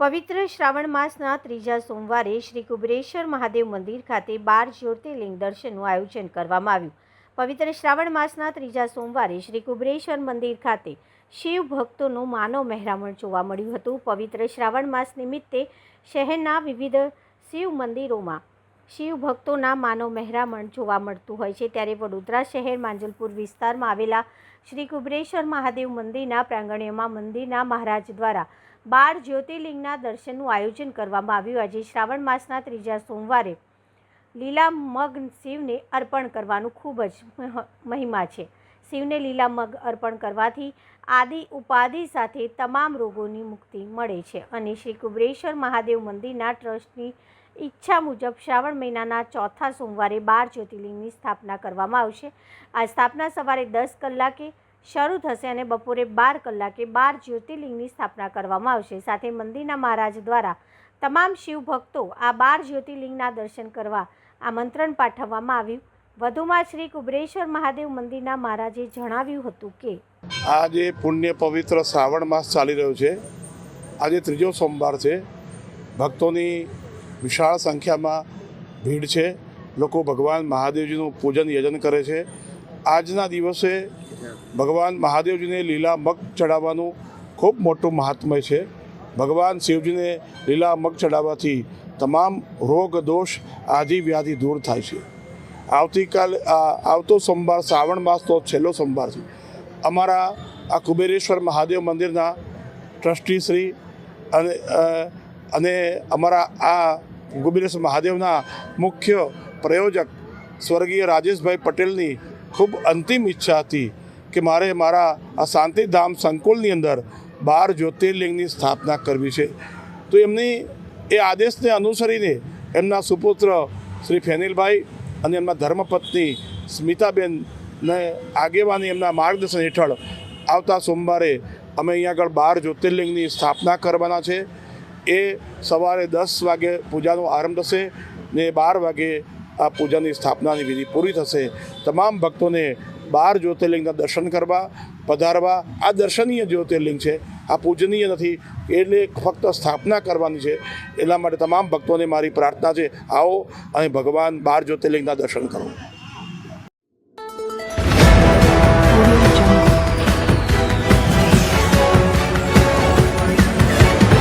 પવિત્ર શ્રાવણ માસના ત્રીજા સોમવારે શ્રી કુબરેશ્વર મહાદેવ મંદિર ખાતે બાર જ્યોતિર્લિંગ દર્શનનું આયોજન કરવામાં આવ્યું. પવિત્ર શ્રાવણ માસના ત્રીજા સોમવારે શ્રી કુબરેશ્વર મંદિર ખાતે શિવ ભક્તોનું માનવ મહેરામણ જોવા મળ્યું હતું. પવિત્ર શ્રાવણ માસ નિમિત્તે શહેરના વિવિધ શિવ મંદિરોમાં શિવ ભક્તોના માનવ મહેરામણ જોવા મળતું હોય છે. ત્યારે વડોદરા શહેર માંજલપુર વિસ્તારમાં આવેલા શ્રી કુબરેશ્વર મહાદેવ મંદિરના પ્રાંગણ્યમાં મંદિરના મહારાજ દ્વારા બાર જ્યોતિર્લિંગના દર્શનનું આયોજન કરવામાં આવ્યું. આજે શ્રાવણ માસના ત્રીજા સોમવારે લીલા મગ શિવને અર્પણ કરવાનું ખૂબ જ મહ- મહિમા છે. શિવને લીલા મગ અર્પણ કરવાથી આદિ ઉપાધિ સાથે તમામ રોગોની મુક્તિ મળે છે અને શ્રી કુબરેશ્વર મહાદેવ મંદિરના ટ્રસ્ટની ઈચ્છા મુજબ શ્રાવણ મહિનાના ચોથા સોમવારે બાર જ્યોતિર્લિંગની સ્થાપના કરવામાં આવશે. આ સ્થાપના સવારે દસ કલાકે શરૂ થશે અને બપોરે બાર કલાકે બાર જ્યોતિર્લિંગની સ્થાપના કરવામાં આવશે. સાથે મંદિરના મહારાજ દ્વારા તમામ શિવ ભક્તો આ બાર જ્યોતિર્લિંગના દર્શન કરવા આમંત્રણ પાઠવવામાં આવ્યું. વધુમાં શ્રી કુબરેશ્વર મહાદેવ મંદિરના મહારાજે જણાવ્યું હતું કે આજે પુણ્ય પવિત્ર શ્રાવણ માસ ચાલી રહ્યો છે, આજે ત્રીજો સોમવાર છે. ભક્તોની વિશાળ સંખ્યામાં ભીડ છે. લોકો ભગવાન મહાદેવજીનું પૂજન યજન કરે છે. આજના દિવસે ભગવાન મહાદેવજીને લીલા મગ ચડાવવાનું ખૂબ મોટું મહાત્મય છે. ભગવાન શિવજીને લીલા મગ ચડાવવાથી તમામ રોગ, દોષ આદિ વ્યાધિ દૂર થાય છે. આવતીકાલ આવતો સોમવાર, શ્રાવણ માસનો છેલ્લો સોમવાર છે. અમારા આ કુબેરેશ્વર મહાદેવ મંદિરના ટ્રસ્ટી શ્રી અને અને અમારા આ કુબેરેશ્વર મહાદેવના મુખ્ય પ્રયોજક સ્વર્ગીય રાજેશભાઈ પટેલની ખૂબ અંતિમ ઈચ્છા હતી કે મારે મારા આ શાંતિધામ સંકુલની અંદર બાર જ્યોતિર્લિંગની સ્થાપના કરવી છે. તો એમની એ આદેશને અનુસરીને એમના સુપુત્ર શ્રી ફેનિલભાઈ અને એમના ધર્મપત્ની સ્મિતાબેનને આગેવાની એમના માર્ગદર્શન હેઠળ આવતા સોમવારે અમે અહીંયા આગળ બાર જ્યોતિર્લિંગની સ્થાપના કરવાના છે. એ સવારે દસ વાગે પૂજાનો આરંભ થશે ને બાર વાગે આ પૂજાની સ્થાપનાની વિધિ પૂરી થશે. તમામ ભક્તોને બાર જ્યોતિર્લિંગના દર્શન કરવા, પધારવા, આ દર્શનીય જ્યોતિર્લિંગ છે, આ પૂજનીય નથી એટલે ફક્ત સ્થાપના કરવાની છે. એટલા માટે તમામ ભક્તોને મારી પ્રાર્થના છે, આવો અને ભગવાન બાર જ્યોતિર્લિંગના દર્શન કરો.